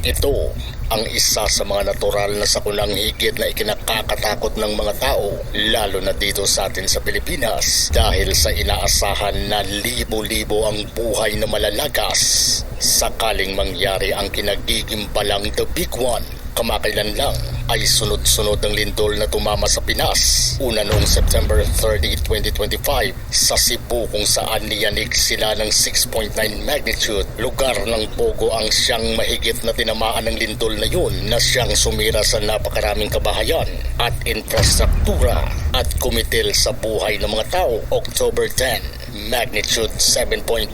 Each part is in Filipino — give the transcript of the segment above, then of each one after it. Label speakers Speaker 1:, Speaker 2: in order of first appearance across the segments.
Speaker 1: Ito ang isa sa mga natural na sakunang higit na ikinakakatakot ng mga tao, lalo na dito sa atin sa Pilipinas dahil sa inaasahan na libo-libo ang buhay na malalagas sakaling mangyari ang kinagigimbalang The Big One. Kamakailan lang ay sunod-sunod ang lindol na tumama sa Pinas. Una noong September 30, 2025 sa Cebu kung saan niyanig sila ng 6.9 magnitude. Lugar ng Bogo ang siyang mahigit na tinamaan ng lindol na yun na siyang sumira sa napakaraming kabahayan at infrastruktura at kumitil sa buhay ng mga tao. October 10, magnitude 7.4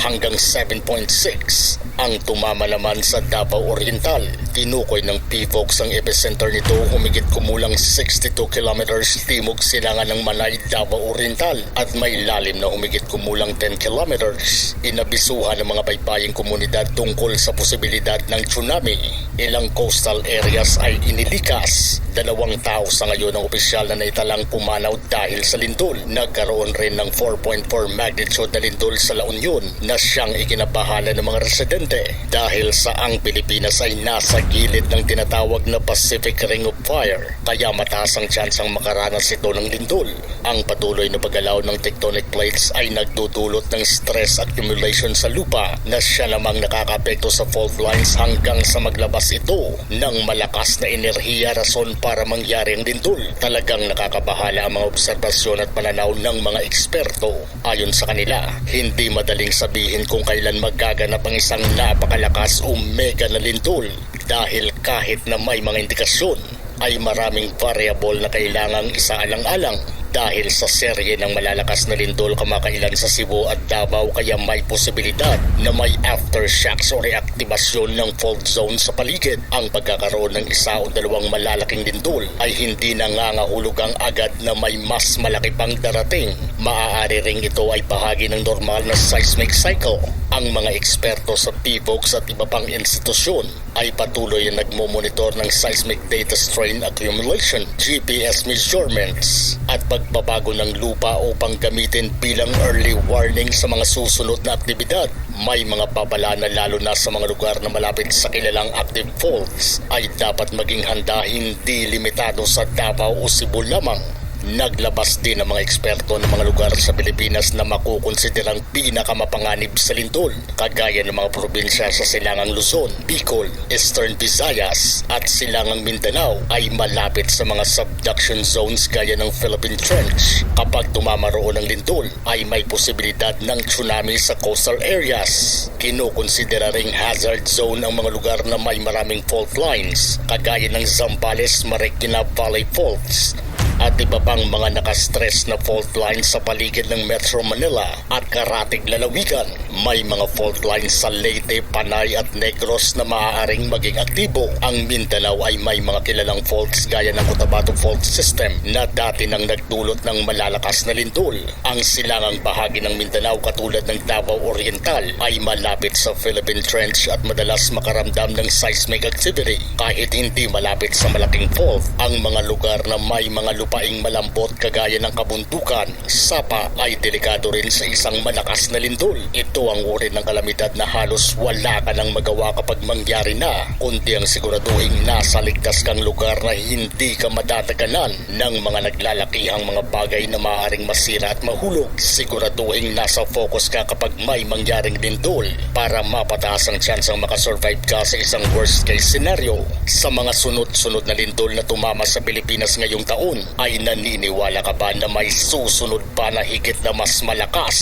Speaker 1: hanggang 7.6 ang tumama naman sa Davao Oriental. Tinukoy ng PVOX ang epicenter nito humigit kumulang 62 kilometers timog silangan ng Manay, Davao Oriental at may lalim na humigit kumulang 10 kilometers. Inabisuhan ng mga baybaying komunidad tungkol sa posibilidad ng tsunami. Ilang coastal areas ay inilikas. Dalawang tao sa ngayon ang opisyal na naitalang pumanaw dahil sa lindol. Nagkaroon rin ng 4.4 magnitude na lindol sa La Union na siyang ikinabahala ng mga residente dahil sa ang Pilipinas ay nasa gilid ng tinatawag na Pacific Ring of Fire kaya mataas ang tsansang makaranas ito ng lindol. Ang patuloy na paggalaw ng tectonic plates ay nagdudulot ng stress accumulation sa lupa na siya namang nakakapekto sa fault lines hanggang sa maglabas ito ng malakas na enerhiya rason para mangyari ang lindol. Talagang nakakabahala ang mga obserbasyon at pananaw ng mga eksperto. Ayon sa kanila, hindi madaling sabihin kung kailan magaganap ang isang napakalakas o mega na lindol dahil kahit na may mga indikasyon ay maraming variable na kailangang isaalang-alang dahil sa serye ng malalakas na lindol kamakailan sa Cebu at Davao kaya may posibilidad na may aftershocks o reaktibasyon ng fault zone sa paligid. Ang pagkakaroon ng isa o dalawang malalaking lindol ay hindi nangangahulugang agad na may mas malaki pang darating. Maaari ring ito ay bahagi ng normal na seismic cycle. Ang mga eksperto sa PVOX at iba pang institusyon ay patuloy na nagmumonitor ng seismic data strain accumulation, GPS measurements, at pagbabago ng lupa upang gamitin bilang early warning sa mga susunod na aktibidad. May mga babala na lalo na sa mga lugar na malapit sa kilalang active faults ay dapat maging handa hindi limitado sa Davao o Cebu lamang. Naglabas din ang mga eksperto ng mga lugar sa Pilipinas na makukonsiderang pinakamapanganib sa lindol, kagaya ng mga probinsya sa Silangang Luzon, Bicol, Eastern Visayas at Silangang Mindanao ay malapit sa mga subduction zones gaya ng Philippine Trench. Kapag tumama roon ng lindol, ay may posibilidad ng tsunami sa coastal areas. Kinukonsidera ring hazard zone ang mga lugar na may maraming fault lines, kagaya ng Zambales, Marikina Valley Faults, at iba pang mga nakastress na fault lines sa paligid ng Metro Manila at karatig lalawigan. May mga fault lines sa Leyte, Panay at Negros na maaaring maging aktibo. Ang Mindanao ay may mga kilalang faults gaya ng Cotabato Fault System na dati nang nagdulot ng malalakas na lindol. Ang silangang bahagi ng Mindanao katulad ng Davao Oriental ay malapit sa Philippine Trench at madalas makaramdam ng seismic activity. Kahit hindi malapit sa malaking fault, ang mga lugar na may mga lupaing malambot kagaya ng kabuntukan, sapa ay delikado rin sa isang malakas na lindol. Ito ang uri ng kalamidad na halos wala ka nang magawa kapag mangyari na, kundi ang siguraduhin nasa ligtas kang lugar na hindi ka madadaganan ng mga naglalakihang mga bagay na maaaring masira at mahulog. Siguraduhin nasa focus ka kapag may mangyaring lindol para mapataas ang tsansang makasurvive ka sa isang worst case scenario. Sa mga sunod-sunod na lindol na tumama sa Pilipinas ngayong taon, ay naniniwala ka ba na may susunod pa na higit na mas malakas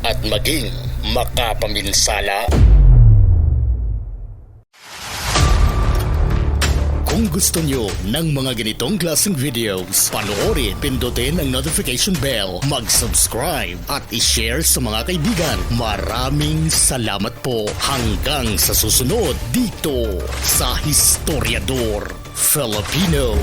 Speaker 1: at maging makapaminsala? Kung gusto nyo ng mga ganitong klaseng videos, panoorin, pindutin ang notification bell, mag-subscribe at i-share sa mga kaibigan. Maraming salamat po hanggang sa susunod dito sa Historiador Filipino.